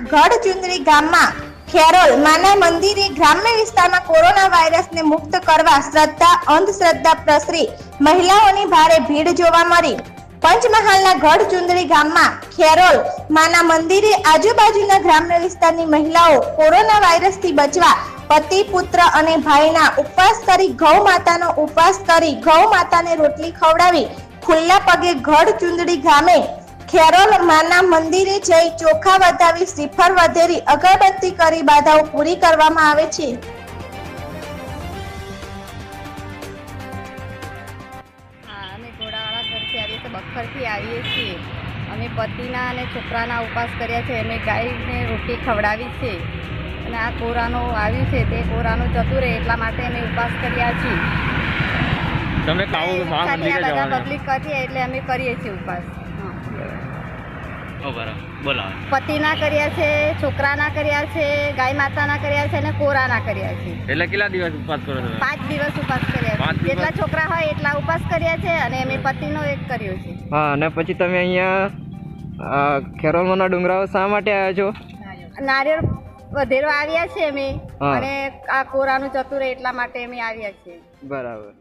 ગઢ ચુંદરી ગામમાં ખેરોલ માના મંદિરે ગ્રામ્ય વિસ્તારમાં કોરોના વાયરસને મુક્ત કરવા શ્રદ્ધા, અંધશ્રદ્ધા પ્રસરી મહિલાઓની ભારે ભીડ જોવા મળી. પંચમહાલના ગઢચુંદરી ગામમાં ખેરોલ માના મંદિરે આજુબાજુના ગ્રામ્ય વિસ્તારની મહિલાઓ કોરોના વાયરસથી બચવા પતિ, પુત્ર અને ભાઈના ઉપવાસ કરી ગૌ માતાનો ઉપવાસ કરી ગૌ માતાને રોટલી ખવડાવી ખુલ્લા પગે ગઢ ચુંદડી ગામે ખેરોલ માના મંદિરે જઈ ચોખા વધાવી શ્રીફળ વધેરી અગરબત્તી કરી બાધાઓ પૂરી કરવામાં આવે છે. હા અમે ઘોડાવાળા ઘરથી આવીએ છીએ બખરથી આવીએ છીએ. અમે પતિના અને છોકરાના ઉપવાસ કર્યા છે અમે ગાયને રોટી ખવડાવી છે. અને આ કોરાનો આવ્યું છે તે કોરાનું જતું રહે એટલા માટે અમે ઉપવાસ કર્યા છીએ. તમે પબ્લિક કરીએ એટલે અમે કરીએ છીએ ઉપવાસ. પતિના કર્યા છે છોકરાના કર્યા છે ગાય માતાના કર્યા છે અને કોરાના કર્યા છે. એટલે કેટલા દિવસ ઉપવાસ કરો છો પાંચ દિવસ ઉપવાસ કર્યા છે. જેટલા છોકરા હોય એટલા ઉપવાસ કર્યા છે અને અમે પતિનો એક કર્યો છે. હા અને પછી તમે અહીંયા ખેરોલમાંના ડુંગરાઓ શા માટે આવ્યા છો? નારિયેળ વધેરો આવ્યા છે અમે અને આ કોરાનું ચતુર એટલા માટે અમે આવ્યા છીએ બરાબર.